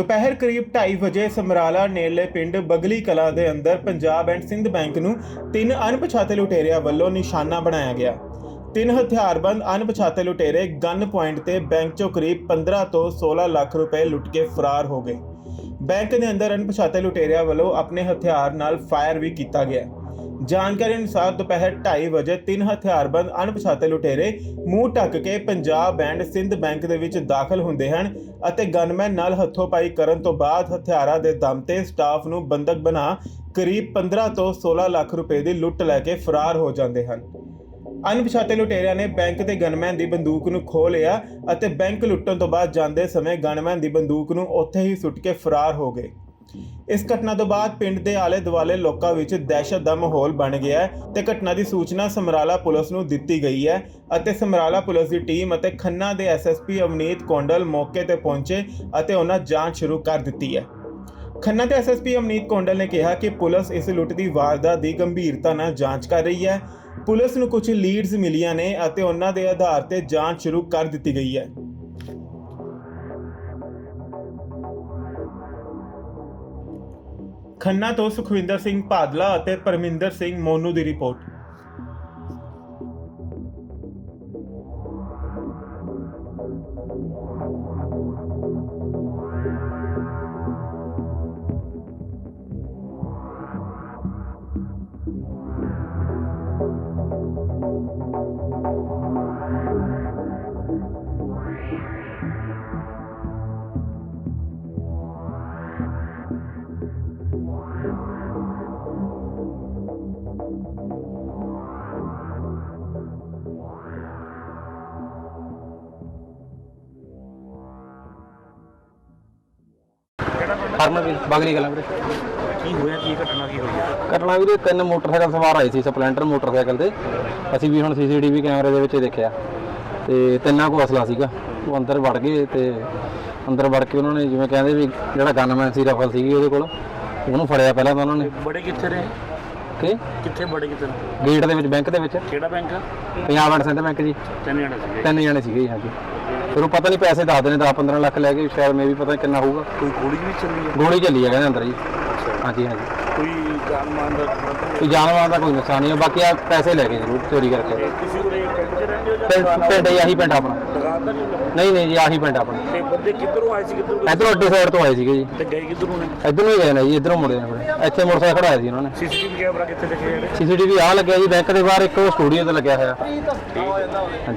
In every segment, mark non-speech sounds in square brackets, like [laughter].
ਦੁਪਹਿਰ ਕਰੀਬ 2:30 ਵਜੇ ਸਮਰਾਲਾ ਨੇੜਲੇ ਪਿੰਡ ਬਗਲੀ ਕਲਾ ਦੇ ਅੰਦਰ ਪੰਜਾਬ ਐਂਡ ਸਿੰਧ ਬੈਂਕ ਨੂੰ ਤਿੰਨ ਅਣਪਛਾਤੇ ਲੁਟੇਰਿਆਂ ਵੱਲੋਂ ਨਿਸ਼ਾਨਾ ਬਣਾਇਆ ਗਿਆ। ਤਿੰਨ ਹਥਿਆਰਬੰਦ ਅਣਪਛਾਤੇ ਲੁਟੇਰੇ ਗਨ ਪੁਆਇੰਟ ਤੇ ਬੈਂਕ ਚੋਂ ਕਰੀਬ 15 ਤੋਂ 16 ਲੱਖ ਰੁਪਏ ਲੁੱਟ ਕੇ ਫਰਾਰ ਹੋ ਗਏ। ਬੈਂਕ ਦੇ ਅੰਦਰ ਅਣਪਛਾਤੇ ਲੁਟੇਰਿਆਂ ਵੱਲੋਂ ਆਪਣੇ ਹਥਿਆਰ ਨਾਲ ਫਾਇਰ ਵੀ ਕੀਤਾ ਗਿਆ। ਜਾਣਕਾਰੀ ਅਨੁਸਾਰ ਦੁਪਹਿਰ 2:30 ਵਜੇ ਤਿੰਨ ਹਥਿਆਰਬੰਦ ਅਣਪਛਾਤੇ ਲੁਟੇਰੇ ਮੂੰਹ ਢੱਕ ਕੇ ਪੰਜਾਬ ਐਂਡ ਸਿੰਧ ਬੈਂਕ ਦੇ ਵਿੱਚ ਦਾਖਲ ਹੁੰਦੇ ਹਨ ਅਤੇ ਗਨਮੈਨ ਨਾਲ ਹੱਥੋਂਪਾਈ ਕਰਨ ਤੋਂ ਬਾਅਦ ਹਥਿਆਰਾਂ ਦੇ ਦਮ ਤੇ ਸਟਾਫ ਨੂੰ ਬੰਦਕ ਬਣਾ ਕਰੀਬ 15 ਤੋਂ 16 ਲੱਖ ਰੁਪਏ ਦੀ ਲੁੱਟ ਲੈ ਕੇ ਫਰਾਰ ਹੋ ਜਾਂਦੇ ਹਨ। ਅਣਪਛਾਤੇ ਲੁਟੇਰਿਆਂ ਨੇ ਬੈਂਕ ਦੇ ਗਨਮੈਨ ਦੀ ਬੰਦੂਕ ਨੂੰ ਖੋਹ ਲਿਆ ਅਤੇ ਬੈਂਕ ਲੁੱਟਣ ਤੋਂ ਬਾਅਦ ਜਾਂਦੇ ਸਮੇਂ ਗਨਮੈਨ ਦੀ ਬੰਦੂਕ ਨੂੰ ਉੱਥੇ ਹੀ ਸੁੱਟ ਕੇ ਫਰਾਰ ਹੋ ਗਏ। ਇਸ ਘਟਨਾ ਤੋਂ ਬਾਅਦ ਪਿੰਡ ਦੇ ਆਲੇ ਦੁਆਲੇ ਲੋਕਾਂ ਵਿੱਚ ਦਹਿਸ਼ਤ ਦਾ ਮਾਹੌਲ ਬਣ ਗਿਆ ਹੈ ਤੇ ਘਟਨਾ ਦੀ ਸੂਚਨਾ ਸਮਰਾਲਾ ਪੁਲਿਸ ਨੂੰ ਦਿੱਤੀ ਗਈ ਹੈ ਅਤੇ ਸਮਰਾਲਾ ਪੁਲਿਸ ਦੀ ਟੀਮ ਅਤੇ ਖੰਨਾ ਦੇ ਐਸਐਸਪੀ ਅਵਨੀਤ ਕੋਂਡਲ ਮੌਕੇ ਤੇ ਪਹੁੰਚੇ ਅਤੇ ਉਹਨਾਂ ਜਾਂਚ ਸ਼ੁਰੂ ਕਰ ਦਿੱਤੀ ਹੈ। ਖੰਨਾ ਦੇ ਐਸਐਸਪੀ ਅਮਨੀਤ ਕੋਂਡਲ ਨੇ ਕਿਹਾ ਕਿ ਪੁਲਿਸ ਇਸ ਲੁੱਟ ਦੀ ਵਾਰਦਾਤ ਦੀ ਗੰਭੀਰਤਾ ਨਾਲ ਜਾਂਚ ਕਰ ਰਹੀ ਹੈ। ਪੁਲਿਸ ਨੂੰ ਕੁਝ ਲੀਡਸ ਮਿਲੀਆਂ ਨੇ ਅਤੇ ਉਹਨਾਂ ਦੇ ਆਧਾਰ ਤੇ ਜਾਂਚ ਸ਼ੁਰੂ ਕਰ ਦਿੱਤੀ ਗਈ ਹੈ। ਖੰਨਾ ਤੋਂ ਸੁਖਵਿੰਦਰ ਸਿੰਘ ਭਾਦਲਾ ਅਤੇ ਪਰਮਿੰਦਰ ਸਿੰਘ ਮੋਨੂ ਦੀ ਰਿਪੋਰਟ। ਫਰਮਵੀਰ ਬਾਗਲੀ ਕਲਾਂ ਵੀਰੇ। ਕੀ ਹੋਇਆ ਕੀ ਘਟਨਾ ਕੀ ਹੋਈ ਹੈ ਘਟਨਾ ਵੀਰੇ ਤਿੰਨ ਮੋਟਰਸਾਈਕਲ ਸਵਾਰ ਆਏ ਸੀ ਸਪਲੈਂਡਰ ਮੋਟਰਸਾਈਕਲ ਤੇ। ਅਸੀਂ ਵੀ ਹੁਣ ਸੀਸੀਟੀਵੀ ਕੈਮਰੇ ਦੇ ਵਿੱਚ ਦੇਖਿਆ। ਤੇ ਤਿੰਨਾਂ ਕੋ ਅਸਲਾ ਸੀਗਾ। ਉਹ ਅੰਦਰ ਵੜ ਗਏ ਤੇ ਅੰਦਰ ਵੜ ਕੇ ਉਹਨਾਂ ਨੇ ਜਿਵੇਂ ਕਹਿੰਦੇ ਵੀ ਜਿਹੜਾ ਗਨਮੈਨ ਸੀ ਰਫਲ ਸੀਗੀ ਉਹਦੇ ਕੋਲ ਉਹਨੂੰ ਫੜਿਆ ਪਹਿਲਾਂ ਤਾਂ ਉਹਨਾਂ ਨੇ। ਬੜੇ ਕਿੱਥੇ ਰਹੇ? ਕਿ? ਕਿੱਥੇ ਬੜੇ ਕਿੱਥੇ ਨੇ? ਗੇਟ ਦੇ ਵਿੱਚ ਬੈਂਕ ਦੇ ਵਿੱਚ। ਕਿਹੜਾ bank? Punjab and Sind bank ji. ਤਿੰਨ ਜਣੇ ਸੀਗੇ। ਤਿੰਨ ਜਣੇ ਸੀਗੇ ਹਾਂਜੀ। ਫਿਰ ਉਹ ਪਤਾ ਨਹੀਂ ਪੈਸੇ ਦੱਸਦੇ ਨੇ 10 15 ਲੱਖ ਲੈ ਕੇ ਸ਼ਾਇਦ ਮੇ ਵੀ ਪਤਾ ਨੀ ਕਿੰਨਾ ਹੋਊਗਾ। ਕੋਈ ਗੋਲੀ ਵੀ ਚੱਲੀ ਹੈ ਗੋਲੀ ਚੱਲੀ ਹੈ ਕਹਿੰਦੇ ਅੰਦਰ ਜੀ। ਹਾਂਜੀ ਹਾਂਜੀ। ਕੋਈ ਜਾਨ ਮਾਨ ਦਾ ਕੋਈ ਜਾਨਵਰਾਂ ਦਾ ਕੋਈ ਨੁਕਸਾਨ ਨਹੀਂ ਹੈ ਬਾਕੀ ਆ ਪੈਸੇ ਲੈ ਗਏ ਜ਼ਰੂਰ ਚੋਰੀ ਕਰਕੇ। ਨਹੀਂ? ਕਿਸੇ ਕੋਲੇ ਪਿੰਡ 'ਚ ਰਹਿੰਦੇ ਹੋ ਜਾਂ ਪਿੰਡ ਪਿੰਡ ਹੀ ਆਹੀ ਪਿੰਡ ਆਪਣਾ। ਨਹੀਂ? ਨਹੀਂ ਨਹੀਂ ਜੀ ਆਹੀ ਪਿੰਡ ਆਪਣਾ। ਤੇ ਬੰਦੇ ਕਿੱਧਰੋਂ ਆਏ ਸੀ ਕਿੱਧਰੋਂ? ਇਧਰੋਂ ਅੱਡੇ ਸਾਈਡ ਤੋਂ ਆਏ ਸੀਗੇ ਜੀ। ਤੇ ਗਏ ਕਿੱਧਰੋਂ ਨੇ? ਇਧਰੋਂ ਹੀ ਗਏ ਨੇ ਜੀ ਇਧਰੋਂ ਮੁੜੇ ਨੇ ਫਿਰ। ਇੱਥੇ ਮੋਟਰਸਾਈਕਲ ਖੜਾਇਆ ਸੀ ਉਹਨਾਂ ਨੇ। ਸੀਸੀਟੀਵੀ ਕੈਮਰਾ ਕਿੱਥੇ ਦੇਖੇ ਜਿਹੜੇ ਸੀਸੀਟੀਵੀ ਆ ਲੱਗਿਆ ਜੀ ਬੈਂਕ ਦੇ ਬਾਹਰ ਇੱਕ ਸਟੂਡੀਓ ਤੇ ਲੱਗਿਆ ਹੋਇਆ।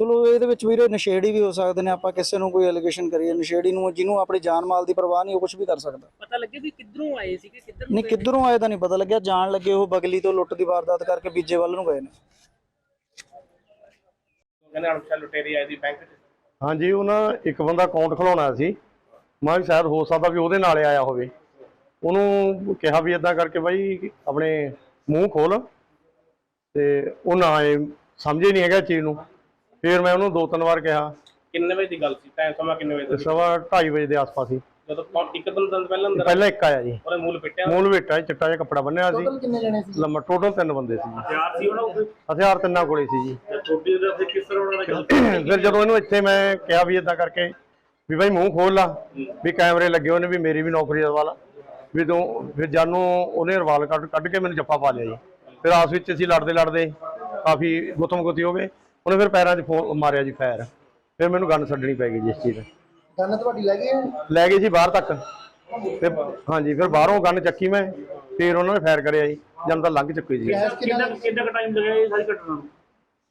ਚਲੋ ਇਹਦੇ ਵਿੱਚ ਵੀਰੇ ਨਸ਼ੇੜੀ ਵੀ ਹੋ ਸਕਦੇ ਨੇ ਆਪਾਂ ਕਿਸੇ ਨੂੰ ਕੋਈ ਐਲੀਗੇਸ਼ਨ ਕਰੀਏ ਨਸ਼ੇੜੀ ਨੂੰ ਜਿਹਨੂੰ ਆਪਣੀ ਜਾਨ ਮਾਲ ਦੀ ਪਰਵਾਹ ਨਹੀਂ ਉਹ ਕੁਝ ਵੀ ਕਰ ਸਕਦਾ। ਪਤਾ ਲੱਗੇ ਵੀ ਕਿੱਧਰੋਂ ਆਏ ਸੀਗੇ ਕਿੱਧਰ ਨਹੀਂ ਕਿੱਧਰੋਂ ਆਏ ਤਾਂ ਨਹੀਂ ਪਤਾ ਲੱਗਿਆ ਜਾਣ ਲੱਗੇ ਉਹ ਬਗਲੀ ਤੋਂ ਲੁੱਟ ਦੀ ਵਾਰਦਾਤ ਕਰਕੇ ਬੀਜੇ ਵੱਲ ਨੂੰ ਗਏ ਨੇ। ਕਹਿੰਦੇ ਅਣਪਛਾਤੇ ਲੁਟੇਰੇ ਆਏ ਸੀ ਬੈਂਕ 'ਚ? ਹਾਂਜੀ ਉਹਨਾਂ ਇੱਕ ਬੰਦਾ ਅਕਾਊਂਟ ਖੁਲਾਉਣਾ ਸੀ। ਮੈਂ ਵੀ ਸ਼ਾਇਦ ਹੋ ਸਕਦਾ ਵੀ ਉਹਦੇ ਨਾਲ ਆਇਆ ਹੋਵੇ। ਉਹਨੂੰ ਕਿਹਾ ਵੀ ਇਦਾਂ ਕਰਕੇ ਬਾਈ ਆਪਣੇ ਮੂੰਹ ਖੋਲ। ਤੇ ਉਹ ਨਾ ਆਏ ਸਮਝੇ ਨਹੀਂ ਹੈਗਾ ਚੀਜ਼ ਨੂੰ। ਫਿਰ ਮੈਂ ਉਹਨੂੰ ਦੋ ਤਿੰਨ ਵਾਰ ਕਿਹਾ। ਕਿੰਨੇ ਵਜੇ ਦੀ ਗੱਲ ਸੀ? ਟਾਈਮ ਸਮਾਂ ਕਿੰਨੇ ਵਜੇ ਦਾ ਸੀ? ਸਵਾ 2:30 ਵਜੇ ਦੇ ਆਸ-ਪਾਸ ਹੀ ਜਦੋਂ ਕੌਣ ਇੱਕ ਦਿਨ ਦਿਨ ਪਹਿਲਾਂ ਅੰਦਰ ਪਹਿਲਾਂ ਇੱਕ ਆਇਆ ਜੀ। ਉਹਨੇ ਮੂਲ ਪਿੱਟਿਆ ਮੂਲ ਵੇਟਾ ਸੀ, ਚਿੱਟਾ ਜਿਹਾ ਕੱਪੜਾ ਬੰਨਿਆ ਸੀ। ਕਿੰਨੇ ਜਣੇ ਸੀ? ਲੰਮਾ ਟੋਟਲ ਤਿੰਨ ਬੰਦੇ ਸੀ ਜੀ। ਹਥਿਆਰ ਸੀ ਉਹਨਾਂ ਕੋਲ? ਹਥਿਆਰ ਤਿੰਨਾਂ ਕੋਲੇ ਸੀ ਜੀ। ਛੋਟੀ ਦਾ ਫਿਰ ਕਿਸ ਤਰ੍ਹਾਂ ਉਹਨਾਂ ਨੇ ਗੱਲ ਫਿਰ ਜਦੋਂ ਇਹਨੂੰ ਇੱਥੇ ਮੈਂ ਕਿਹਾ ਵੀ ਇਦਾਂ ਕਰਕੇ ਵੀ ਭਾਈ ਮੂੰਹ ਖੋਲ ਲਾ ਵੀ ਕੈਮਰੇ ਲੱਗੇ ਹੋਏ ਨੇ ਵੀ ਮੇਰੀ ਵੀ ਨੌਕਰੀ ਦਾ ਵਾਲਾ ਵੀ ਤੂੰ ਫਿਰ ਜਾਨੂੰ ਉਹਨੇ ਰਵਾਲ ਕੱਢ ਕੱਢ ਕੇ ਮੈਨੂੰ ਜੱਫਾ ਪਾ ਲਿਆ ਜੀ। ਫਿਰ ਆਸ ਵਿੱਚ ਅਸੀਂ ਲੜਦੇ ਲੜਦੇ ਕਾਫੀ ਗੁੱਤਮ ਗੁੱਤੀ ਹੋ ਗਏ। ਉਹਨੇ ਫਿਰ ਪੈਰਾਂ 'ਚ ਫੋ- ਮਾਰਿਆ ਜੀ ਫਾਇਰ। ਫਿਰ ਮੈਨੂੰ ਗਨ ਛੱਡਣੀ ਪੈ ਗਈ ਜੀ ਇਸ ਚੀਜ਼ ਦੀ ਗਨ ਤੁਹਾਡੀ ਲੈ ਗਏ ਲੈ ਗਏ ਜੀ ਬਾਹਰ ਤੱਕ। ਤੇ ਹਾਂਜੀ ਫਿਰ ਬਾਹਰੋਂ ਗਨ ਚੱਕੀ ਮੈਂ ਫਿਰ ਉਹਨਾਂ ਨੇ ਫਾਇਰ ਕਰਿਆ ਜੀ। ਜਨ ਤਾਂ ਲੰਘ ਚੁੱਕੀ ਜੀ ਕਿੰਨਾ ਕਿੰਨਾ ਟਾਈਮ ਲੱਗਿਆ ਇਹ ਸਾਰੀ ਘਟਨਾ ਨੂੰ?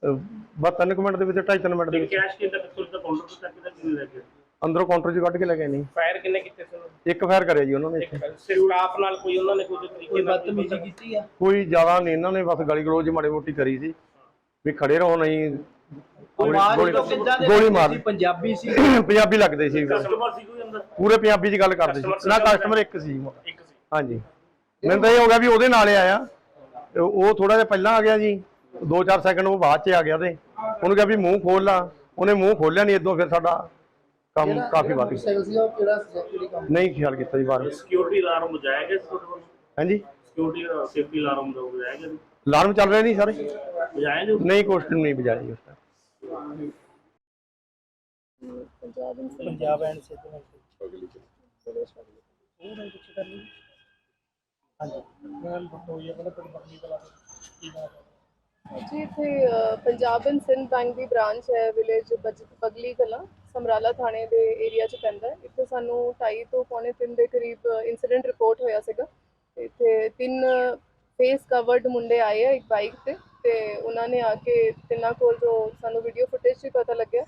ਅਹ ਬਸ ਤਿੰਨ ਕੁ ਮਿੰਟ ਦੇ ਵਿੱਚ ਢਾਈ ਤਿੰਨ ਮਿੰਟ ਦੇ ਵਿੱਚ। ਕੈਸ਼ ਕਿੰਨਾ ਕਿੱਥੋਂ ਦਾ ਕਾਊਂਟਰ ਤੋਂ ਚੱਕ ਕੇ ਕਿੰਨੇ ਲੱਗੇ ਅੰਦਰੋਂ ਕਾਊਂਟਰ 'ਚ ਕੱਢ ਕੇ ਲੈ ਗਏ ਨਹੀਂ। ਫਾਇਰ ਕਿੰਨੇ ਕੀਤੇ ਸੀ ਉਹਨਾਂ ਇੱਕ ਫਾਇਰ ਕਰਿਆ ਜੀ ਉਹਨਾਂ ਨੇ ਇੱਥੇ। ਸਟਾਫ ਨਾਲ ਕੋਈ ਉਹਨਾਂ ਨੇ ਕੋਈ ਤਰੀਕੇ ਨਾਲ ਬਦਤਮੀਜ਼ੀ ਕੀਤੀ ਆ? ਕੋਈ ਜ਼ਿਆਦਾ ਨਹੀਂ ਇਹਨਾਂ ਨੇ ਬਸ ਗਲੀ ਗਲੋਚ ਮਾੜੀ ਮੋਟੀ ਕਰੀ ਸੀ। ਵੀ ਖੜੇ ਰਹੋ ਨਹੀਂ ਗੋਲੀ ਗੋਲੀ ਮਾਰ ਪੰਜਾਬੀ ਸੀ। [coughs] ਪੰਜਾਬੀ ਲੱਗਦੇ ਸੀ। ਕਸਟਮਰ ਸੀ ਕੋਈ ਅੰਦਰ? ਪੂਰੇ ਪੰਜਾਬੀ 'ਚ ਗੱਲ ਕਰਦੇ ਸੀ। ਨਾ ਕਸਟਮਰ ਇੱਕ ਸੀ। ਇੱਕ ਸੀ। ਹਾਂਜੀ। ਮੈਨੂੰ ਤਾਂ ਇਹ ਹੋ ਗਿਆ ਵੀ ਉਹਦੇ ਨਾਲ ਹੀ ਆਇਆ। ਤੇ ਉਹ ਥੋੜਾ ਜਿਹਾ ਪਹਿਲਾਂ ਆ ਗਿਆ ਜੀ। 2-4 ਸੈਕਿੰਡ ਉਹ ਬਾਅਦ 'ਚ ਆ ਗਿਆ ਤੇ। ਉਹਨੂੰ ਕਿਹਾ ਵੀ ਮੂੰਹ ਖੋਲ ਲਾ। ਉਹਨੇ ਮੂੰਹ ਖੋਲਿਆ ਨਹੀਂ ਇਦੋਂ ਫਿਰ ਸਾਡਾ ਕੰਮ ਕਾਫੀ ਵੱਧ ਗਿਆ। ਨਹੀਂ ਖਿਆਲ ਕੀਤਾ ਜੀ ਬਾਹਰ। ਸਿਕਿਉਰਿਟੀ ਅਲਾਰਮ ਬਜਾਇਆ ਗਿਆ ਸੀ ਤੁਹਾਡੇ ਹਾਂਜੀ। ਸਿਕਿਉਰਿਟੀ ਸੇਫਟੀ ਅਲਾਰਮ ਦਾ ਬਜਾਇਆ ਗਿਆ? ਅਲਾਰਮ ਚੱਲ ਰਿਹਾ ਨਹੀਂ ਸਾਰੇ। ਜੋ? ਨਹੀਂ ਕੁਛ ਨਹੀਂ ਜੀ ਉਸ time ਪੰਜਾਬ ਐਂਡ ਸਿੱਧੂ ਜੀ? ਇੱਥੇ ਪੰਜਾਬ ਐਂਡ ਸਿੰਧ ਬੈਂਕ ਦੀ ਬ੍ਰਾਂਚ ਹੈ ਵਿਲੇਜ ਬਗਲੀ ਕਲਾਂ ਸਮਰਾਲਾ ਥਾਣੇ ਦੇ ਏਰੀਆ 'ਚ ਪੈਂਦਾ ਹੈ। ਇੱਥੇ ਸਾਨੂੰ 2:30 ਤੋਂ ਪੌਣੇ 3 ਦੇ ਕਰੀਬ ਇਨਸੀਡੈਂਟ ਰਿਪੋਰਟ ਹੋਇਆ ਸੀਗਾ। ਤੇ ਇੱਥੇ ਤਿੰਨ ਫੇਸ ਕਵਰਡ ਮੁੰਡੇ ਆਏ ਆ ਇੱਕ ਬਾਈਕ ਤੇ। ਤੇ ਉਹਨਾਂ ਨੇ ਆ ਕੇ ਤਿੰਨਾਂ ਕੋਲ ਜੋ ਸਾਨੂੰ ਵੀਡੀਓ ਫੁਟੇਜ 'ਚ ਪਤਾ ਲੱਗਿਆ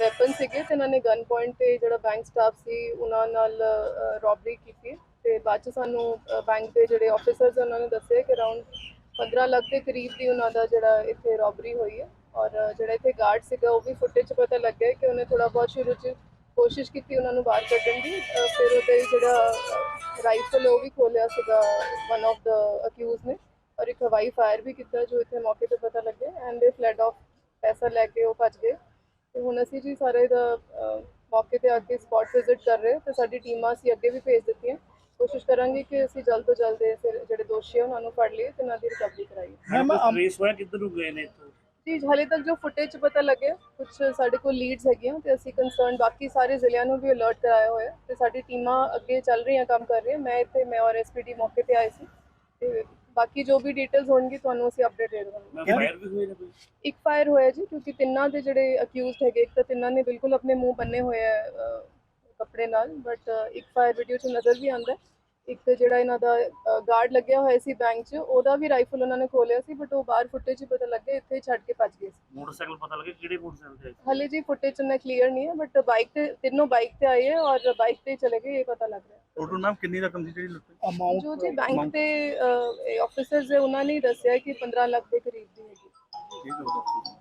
ਵੈਪਨ ਸੀਗੇ ਤੇ ਇਹਨਾਂ ਨੇ ਗਨ ਪੁਆਇੰਟ ਤੇ ਜਿਹੜਾ ਬੈਂਕ ਸਟਾਫ ਸੀ, ਉਹਨਾਂ ਨਾਲ ਰੋਬਰੀ ਕੀਤੀ ਤੇ ਬਾਅਦ 'ਚ ਸਾਨੂੰ ਬੈਂਕ ਦੇ ਜਿਹੜੇ ਆਫੀਸਰਸ ਉਹਨਾਂ ਨੇ ਦੱਸਿਆ ਕਿ ਅਰਾਊਂਡ 15 ਲੱਖ ਦੇ ਕਰੀਬ ਦੀ ਉਹਨਾਂ ਦਾ ਜਿਹੜਾ ਇੱਥੇ ਰੋਬਰੀ ਹੋਈ ਹੈ ਔਰ ਜਿਹੜਾ ਇੱਥੇ ਗਾਰਡ ਸੀਗਾ, ਉਹ ਵੀ ਫੁਟੇਜ 'ਚ ਪਤਾ ਲੱਗਿਆ ਕਿ ਉਹਨੇ ਥੋੜਾ ਬਹੁਤ ਸ਼ੁਰੂ 'ਚ ਕੋਸ਼ਿਸ਼ ਕੀਤੀ ਉਹਨਾਂ ਨੂੰ ਬਾਹਰ ਕੱਢਣ ਦੀ ਫਿਰ ਉਹਦੇ ਜਿਹੜਾ ਰਾਈਫਲ ਉਹ ਵੀ ਖੋਲਿਆ ਸੀਗਾ ਵਨ ਆਫ ਦਾ ਅਕਿਊਜ਼ ਨੇ। ਔਰ ਇੱਕ ਹਵਾਈ ਫਾਇਰ ਵੀ ਕੀਤਾ ਜੋ ਇੱਥੇ ਮੌਕੇ ਤੇ ਪਤਾ ਲੱਗਿਆ ਐਂਡ ਦੇ ਫਲੈਡ ਆਫ ਪੈਸਾ ਲੈ ਕੇ ਉਹ ਭੱਜ ਗਏ। ਤੇ ਹੁਣ ਅਸੀਂ ਜੀ ਸਾਰੇ ਦਾ ਮੌਕੇ ਤੇ ਆ ਕੇ ਸਪੌਟ ਵਿਜ਼ਿਟ ਕਰ ਰਹੇ ਤੇ ਸਾਡੀ ਟੀਮਾਂ ਅਸੀਂ ਅੱਗੇ ਵੀ ਭੇਜ ਦਿੱਤੀਆਂ। ਕੋਸ਼ਿਸ਼ ਕਰਾਂਗੇ ਕਿ ਅਸੀਂ ਜਲਦ ਤੋਂ ਜਲਦ ਇਹ ਫਿਰ ਜਿਹੜੇ ਦੋਸ਼ੀ ਆ ਉਹਨਾਂ ਨੂੰ ਫੜ ਲਈਏ ਤੇ ਉਹਨਾਂ ਦੀ ਰਿਕਵਰੀ ਕਰਾਈਏ। ਮੈਮ ਰੇਸ ਹੋਇਆ ਕਿੱਧਰ ਨੂੰ ਗਏ ਨੇ ਇੱਥੋਂ? ਜੀ ਹਾਲੇ ਤੱਕ ਜੋ ਫੁਟੇਜ ਪਤਾ ਲੱਗਿਆ ਕੁਝ ਸਾਡੇ ਕੋਲ ਲੀਡਸ ਹੈਗੀਆਂ ਤੇ ਅਸੀਂ ਕੰਸਰਨ ਬਾਕੀ ਸਾਰੇ ਜ਼ਿਲ੍ਹਿਆਂ ਨੂੰ ਵੀ ਅਲਰਟ ਕਰਾਇਆ ਹੋਇਆ ਤੇ ਸਾਡੀ ਟੀਮਾਂ ਅੱਗੇ ਚੱਲ ਰਹੀਆਂ ਕੰਮ ਕਰ ਰਹੀਆਂ। ਮੈਂ ਇੱਥੇ ਮੈਂ ਔਰ ਐਸਪੀਡੀ ਮੌਕੇ ਤੇ ਆਏ ਸੀ ਤੇ ਬਾਕੀ ਜੋ ਵੀ ਡਿਟੇਲਸ ਹੋਣਗੀ ਤੁਹਾਨੂੰ ਅਸੀਂ ਅਪਡੇਟ ਦੇ ਦੇਵਾਂਗੇ ਫਾਇਰ ਵੀ ਹੋਏ ਨੇ ਕੋਈ ਇੱਕ ਫਾਇਰ ਹੋਇਆ ਜੀ ਕਿਉਂਕਿ ਤਿੰਨਾਂ ਦੇ ਜਿਹੜੇ ਅਕਿਊਜ਼ਡ ਹੈਗੇ ਇੱਕ ਤਾਂ ਤਿੰਨਾਂ ਨੇ ਬਿਲਕੁਲ ਆਪਣੇ ਮੂੰਹ ਬੰਨੇ ਹੋਏ ਆ ਕੱਪੜੇ ਨਾਲ ਬਟ ਇੱਕ ਫਾਇਰ ਵੀਡੀਓ 'ਚ ਨਜ਼ਰ ਵੀ ਆਉਂਦਾ ਹੈ। ਇੱਕ ਜਿਹੜਾ ਇਹਨਾਂ ਦਾ ਗਾਰਡ ਲੱਗਿਆ ਹੋਇਆ ਸੀ ਬੈਂਕ 'ਚ ਉਹਦਾ ਵੀ ਰਾਈਫਲ ਉਹਨਾਂ ਨੇ ਖੋਲਿਆ ਸੀ ਬਟ ਉਹ ਬਾਹਰ ਫੁਟੇਜ 'ਚ ਪਤਾ ਲੱਗਿਆ ਇੱਥੇ ਹੀ ਛੱਡ ਕੇ ਭੱਜ ਗਏ ਸੀ। ਮੋਟਰਸਾਈਕਲ ਪਤਾ ਲੱਗੇ ਕਿਹੜੇ ਮੋਟਰਸਾਈਕਲ ਤੇ ਆਏ? ਹਾਲੇ ਜੀ ਫੁਟੇਜ 'ਚ ਮੈਂ ਕਲੀਅਰ ਨਹੀਂ ਹੈ ਬਟ ਬਾਈਕ ਤੇ ਤਿੰਨੋਂ ਬਾਈਕ ਤੇ ਆਏ ਹੈ ਔਰ ਬਾਈਕ ਤੇ ਹੀ ਚਲੇ ਗਏ ਇਹ ਪਤਾ ਲੱਗ ਰਿਹਾ। ਹੈ ਟੋਟਲ ਮੈਮ ਕਿੰਨੀ ਰਕਮ ਸੀ ਜਿਹੜੀ ਲੁੱਟੀ ਅਮਾਉਂਟ ਜੋ ਜੀ ਬੈਂਕ ਦੇ ਆਫੀਸਰਸ ਹੈ ਉਹਨਾਂ ਨੇ ਹੀ ਦੱਸਿਆ ਕਿ 15 ਲੱਖ ਦੇ ਕਰੀਬ ਦੀ ਹੈਗੀ। ਠੀਕ ਹੈ